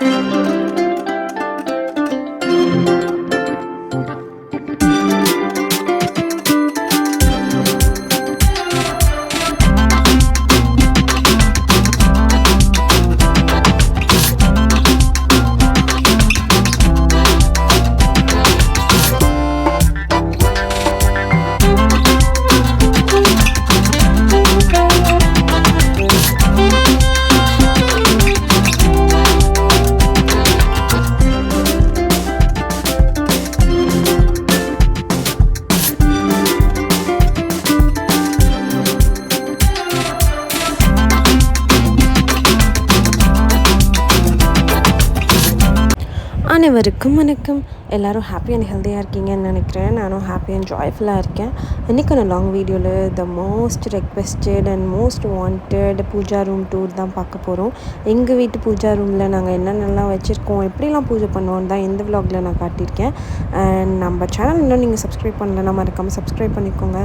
Música அனைவருக்கும் வணக்கம். எல்லோரும் ஹாப்பி அண்ட் ஹெல்த்தியாக இருக்கீங்கன்னு நினைக்கிறேன். நானும் ஹாப்பி அண்ட் ஜாய்ஃபுல்லாக இருக்கேன். இன்றைக்கான லாங் வீடியோவில் the most requested and most wanted pooja room tour தான் பார்க்க போகிறோம் எங்கள் வீட்டு பூஜா ரூமில் நாங்கள் என்னென்னலாம் வச்சுருக்கோம் எப்படிலாம் பூஜை பண்ணுவோம் தான் இந்த விலாகில் நான் காட்டியிருக்கேன். அண்ட் நம்ம சேனல் இன்னும் நீங்கள் சப்ஸ்கிரைப் பண்ணலன்னா மறக்காமல் சப்ஸ்கிரைப் பண்ணிக்கோங்க.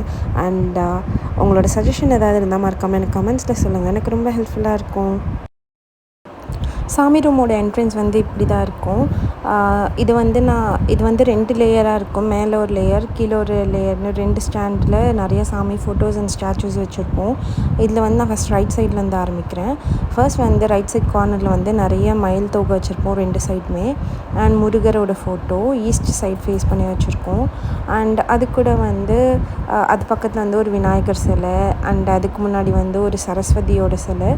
அண்ட் uh, உங்களோட சஜஷன் ஏதாவது இருந்தால் மறக்காமல் எனக்கு கமெண்ட்ஸில் சொல்லுங்கள் எனக்கு ரொம்ப ஹெல்ப்ஃபுல்லாக இருக்கும். சாமி ரூமோட என்ட்ரன்ஸ் வந்து இப்படி தான் இருக்கும் இது வந்து நான் இது வந்து ரெண்டு லேயராக இருக்கும். மேலே ஒரு லேயர் கீழே ஒரு லேயர்னு ரெண்டு ஸ்டாண்டில் நிறைய சாமி ஃபோட்டோஸ் அண்ட் ஸ்டாச்சூஸ் வச்சுருப்போம். இதில் வந்து நான் ஃபஸ்ட் ரைட் சைட்லேருந்து ஆரம்பிக்கிறேன். ஃபர்ஸ்ட் வந்து ரைட் சைட் கார்னரில் வந்து நிறைய மயில் தொகை வச்சுருப்போம் ரெண்டு சைடுமே அண்ட் முருகரோட ஃபோட்டோ ஈஸ்ட் சைட் ஃபேஸ் பண்ணி வச்சுருக்கோம். அண்ட் அது கூட வந்து அது பக்கத்தில் வந்து ஒரு விநாயகர் சிலை. அண்ட் அதுக்கு முன்னாடி வந்து ஒரு சரஸ்வதியோட சிலை.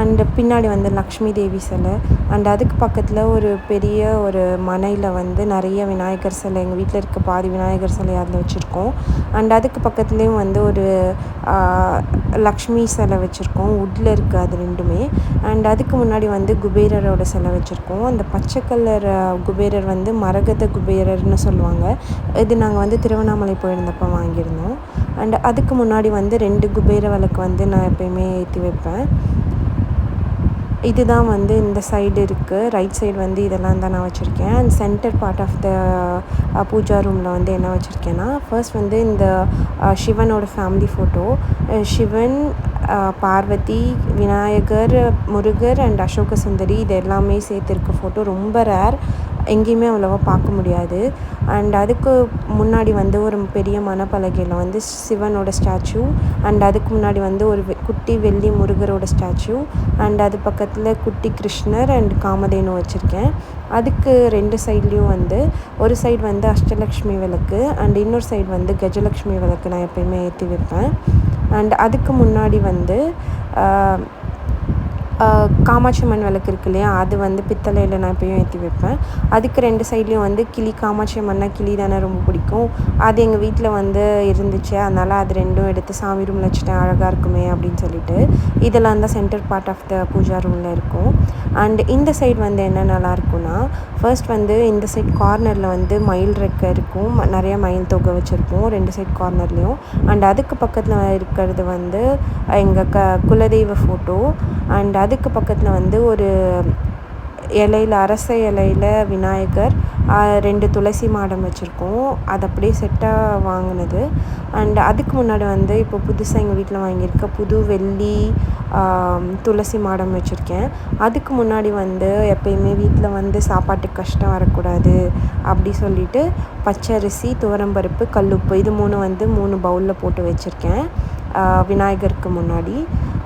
அண்ட் பின்னாடி வந்து லக்ஷ்மி தேவி சிலை. அண்ட் அதுக்கு பக்கத்தில் ஒரு பெரிய ஒரு மனையில் வந்து நிறைய விநாயகர் சிலை எங்கள் வீட்டில் இருக்க பாதி விநாயகர் சிலை அதில் வச்சுருக்கோம். அண்ட் அதுக்கு பக்கத்துலேயும் வந்து ஒரு லக்ஷ்மி சிலை வச்சுருக்கோம். உட்டில் இருக்குது அது ரெண்டுமே. அண்ட் அதுக்கு முன்னாடி வந்து குபேரரோட சிலை வச்சுருக்கோம். அந்த பச்சை கலர் குபேரர் வந்து மரகத குபேரர்னு சொல்லுவாங்க. இது நாங்கள் வந்து திருவண்ணாமலை போயிருந்தப்போ வாங்கியிருந்தோம். அண்ட் அதுக்கு முன்னாடி வந்து ரெண்டு குபேர விளக்கு வந்து நான் எப்பயுமே ஏற்றி வைப்பேன். இதுதான் வந்து இந்த சைடு இருக்குது ரைட் சைடு வந்து இதெல்லாம் தான் நான் வச்சுருக்கேன். And centre part of the pooja ரூமில் வந்து என்ன வச்சுருக்கேன்னா ஃபர்ஸ்ட் வந்து இந்த uh, சிவனோட family photo uh, Sivan uh, Parvathi Vinayagar Murugar and Ashoka Sundari இது எல்லாமே சேர்த்துருக்க ஃபோட்டோ ரொம்ப ரேர் எங்கேயுமே அவ்வளோவா பார்க்க முடியாது. அண்ட் அதுக்கு முன்னாடி வந்து ஒரு பெரிய மணப்பலகையில் வந்து சிவனோட ஸ்டாச்சு அண்ட் அதுக்கு முன்னாடி வந்து ஒரு குட்டி வெள்ளி முருகரோட ஸ்டாச்சு அண்ட் அது பக்கத்தில் குட்டி கிருஷ்ணர் அண்ட் காமதேனு வச்சுருக்கேன். அதுக்கு ரெண்டு சைட்லேயும் வந்து ஒரு சைடு வந்து அஷ்டலக்ஷ்மி விளக்கு அண்ட் இன்னொரு சைடு வந்து கஜலக்ஷ்மி விளக்கு நான் எப்பயுமே ஏற்றி வைப்பேன். அண்ட் அதுக்கு முன்னாடி வந்து காமாட்சி அம்மன் விளக்கு இருக்கு இல்லையா? அது வந்து பித்தளையில் நான் எப்பயும் ஏற்றி வைப்பேன். அதுக்கு ரெண்டு சைட்லேயும் வந்து கிளி காமாட்சி அம்மன்னா கிளி தானே ரொம்ப பிடிக்கும். அது எங்கள் வீட்டில் வந்து இருந்துச்சு. அதனால் அது ரெண்டும் எடுத்து சாமி ரூமில் வச்சுட்டேன். அழகாக இருக்குமே அப்படின்னு சொல்லிட்டு. இதெல்லாம் தான் centre part of the pooja ரூமில் இருக்கும். அண்ட் இந்த சைடு வந்து என்ன நல்லாயிருக்கும்னா ஃபர்ஸ்ட் வந்து இந்த சைட் கார்னரில் வந்து மயில் ரெக்க இருக்கும். நிறைய மயில் தொகை வச்சுருப்போம் ரெண்டு சைட் கார்னர்லேயும் அண்ட் அதுக்கு பக்கத்தில் இருக்கிறது வந்து எங்கள் க குலதெய்வ ஃபோட்டோ அண்ட் அதுக்கு பக்கத்தில் வந்து ஒரு இலையில் அரச இலையில் விநாயகர் ரெண்டு துளசி மாடம் வச்சுருக்கோம். அது அப்படியே செட்டாக வாங்கினது. அண்ட் அதுக்கு முன்னாடி வந்து இப்போ புதுசாக எங்கள் வீட்டில் வாங்கியிருக்க புது வெள்ளி துளசி மாடம் வச்சுருக்கேன். அதுக்கு முன்னாடி வந்து எப்பயுமே வீட்டில் வந்து சாப்பாட்டுக்கு கஷ்டம் வரக்கூடாது அப்படி சொல்லிட்டு பச்சரிசி துவரம்பருப்பு கல்லுப்பு இது மூணு வந்து மூணு பவுலில் போட்டு வச்சுருக்கேன் விநாயகருக்கு முன்னாடி.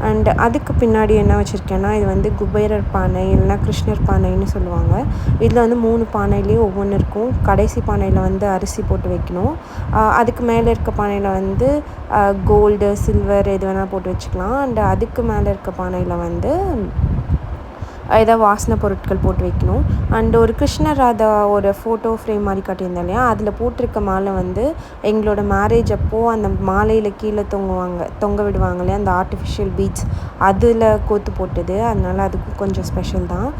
அண்ட் அதுக்கு பின்னாடி என்ன வச்சுருக்கேன்னா இது வந்து குபேரர் பானை இல்லைனா கிருஷ்ணர் பானைன்னு சொல்லுவாங்க. இதில் வந்து மூணு பானையிலேயும் ஒவ்வொன்று இருக்கும். கடைசி பானையில் வந்து அரிசி போட்டு வைக்கணும். அதுக்கு மேலே இருக்க பானையில் வந்து கோல்டு சில்வர் எது வேணால் போட்டு வச்சுக்கலாம். அண்ட் அதுக்கு மேலே இருக்க பானையில் வந்து ஏதாவது வாசனை பொருட்கள் போட்டு வைக்கணும். அண்ட் ஒரு கிருஷ்ண ராதா ஒரு ஃபோட்டோ ஃப்ரேம் மாதிரி காட்டியிருந்தேன் இல்லையா? அதில் போட்டிருக்க மாலை வந்து எங்களோட மேரேஜ் அப்போது அந்த மாலையில் கீழே தொங்குவாங்க தொங்க விடுவாங்க இல்லையா? அந்த ஆர்டிஃபிஷியல் பீச் அதில் கோத்து போட்டது. அதனால் அதுக்கும் கொஞ்சம் ஸ்பெஷல் தான்.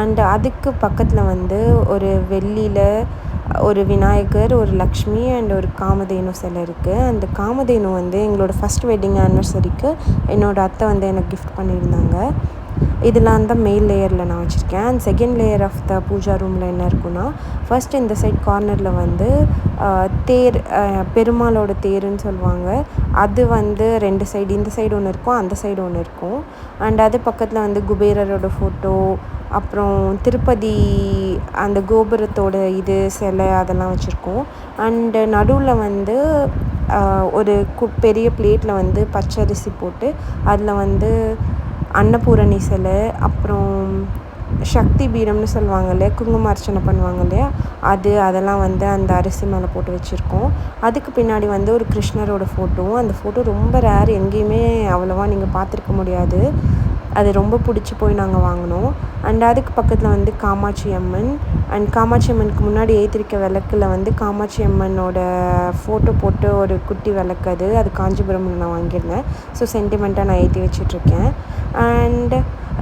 அண்ட் அதுக்கு பக்கத்தில் வந்து ஒரு வெள்ளியில் ஒரு விநாயகர் ஒரு லக்ஷ்மி அண்ட் ஒரு காமதேனு சிலை இருக்குது அந்த காமதேனு வந்து எங்களோட ஃபஸ்ட் வெட்டிங் ஆனிவர்சரிக்கு என்னோடய அத்தை வந்து எனக்கு கிஃப்ட் பண்ணியிருந்தாங்க. இதெல்லாம் தான் மேல் லேயரில் நான் வச்சுருக்கேன். And second layer of the pooja ரூமில் என்ன இருக்குன்னா ஃபர்ஸ்ட் இந்த சைட் கார்னரில் வந்து தேர் பெருமாளோட தேருன்னு சொல்லுவாங்க. அது வந்து ரெண்டு சைடு இந்த சைடு ஒன்று இருக்கும் அந்த சைடு ஒன்று இருக்கும். அண்ட் அது பக்கத்தில் வந்து குபேரரோட ஃபோட்டோ அப்புறம் திருப்பதி அந்த கோபுரத்தோட இது சிலை அதெல்லாம் வச்சுருக்கோம். அண்டு நடுவில் வந்து ஒரு கு பெரிய பிளேட்டில் வந்து பச்சரிசி போட்டு அதில் வந்து அன்னபூரணி சிலை அப்புறம் சக்தி பீடம்னு சொல்லுவாங்க இல்லையா குங்கும அர்ச்சனை பண்ணுவாங்க இல்லையா அது அதெல்லாம் வந்து அந்த அரிசி மேலே போட்டு வச்சுருக்கோம். அதுக்கு பின்னாடி வந்து ஒரு கிருஷ்ணரோட ஃபோட்டோ அந்த ஃபோட்டோ ரொம்ப ரேர் எங்கேயுமே அவ்வளோவா நீங்கள் பார்த்துருக்க முடியாது. அது ரொம்ப பிடிச்சி போய் நாங்கள் வாங்கினோம். அண்ட் அதுக்கு பக்கத்தில் வந்து காமாட்சி அம்மன். அண்ட் காமாட்சி அம்மனுக்கு முன்னாடி ஏற்றிருக்க விளக்கில் வந்து காமாட்சி அம்மனோட ஃபோட்டோ போட்டு ஒரு குட்டி விளக்கு அது. அது காஞ்சிபுரம்ல நான் வாங்கியிருந்தேன். ஸோ சென்டிமெண்ட்டாக நான் ஏற்றி வச்சிட்ருக்கேன் அண்ட்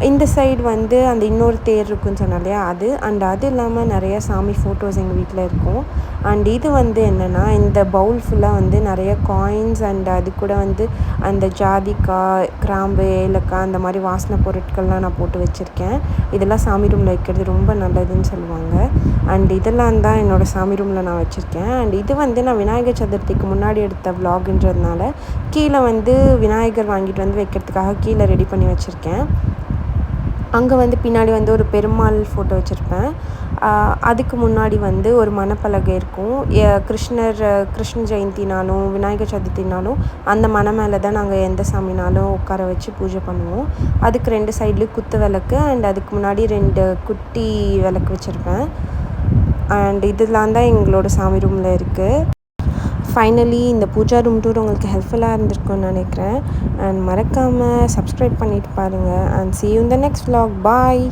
இந்த சைடு வந்து அந்த இன்னொரு தேர் இருக்குன்னு சொன்னேன் இல்லையா? அது. அண்ட் அது இல்லாமல் நிறைய சாமி ஃபோட்டோஸ் எங்கள் வீட்டில் இருக்கும். அண்ட் இது வந்து என்னென்னா இந்த பவுல் ஃபுல்லாக வந்து நிறைய காயின்ஸ் அண்ட் அது கூட வந்து அந்த ஜாதிக்காய் கிராம்பு ஏலக்காய் அந்த மாதிரி வாசனை பொருட்கள்லாம் நான் போட்டு வச்சுருக்கேன். இதெல்லாம் சாமி ரூமில் வைக்கிறது ரொம்ப நல்லதுன்னு சொல்லுவாங்க. அண்ட் இதெல்லாம் தான் என்னோடய சாமி ரூமில் நான் வச்சுருக்கேன். அண்ட் இது வந்து நான் விநாயகர் சதுர்த்திக்கு முன்னாடி எடுத்த விலாகுன்றதுனால கீழே வந்து விநாயகர் வாங்கிட்டு வந்து வைக்கிறதுக்காக கீழே ரெடி பண்ணி வச்சுருக்கேன். அங்கே வந்து பின்னாடி வந்து ஒரு பெருமாள் ஃபோட்டோ வச்சுருப்பேன். அதுக்கு முன்னாடி வந்து ஒரு மணப்பலகை இருக்கும். கிருஷ்ணர் கிருஷ்ண ஜெயந்தினாலும் விநாயகர் சதுர்த்தினாலும் அந்த மன மேலே தான் நாங்கள் எந்த சாமினாலும் உட்கார வச்சு பூஜை பண்ணுவோம். அதுக்கு ரெண்டு சைட்லேயும் குத்து விளக்கு அண்ட் அதுக்கு முன்னாடி ரெண்டு குட்டி விளக்கு வச்சுருப்பேன். அண்ட் இதெல்லாம் தான் எங்களோட சாமி ரூமில் இருக்குது ஃபைனலி இந்த பூஜா ரூம் டூர் உங்களுக்கு ஹெல்ப்ஃபுல்லாக இருந்திருக்கும்னு நினைக்கிறேன். அண்ட் மறக்காமல் சப்ஸ்கிரைப் பண்ணிட்டு பாருங்கள் அண்ட் சி யூ இந்த நெக்ஸ்ட் next பாய்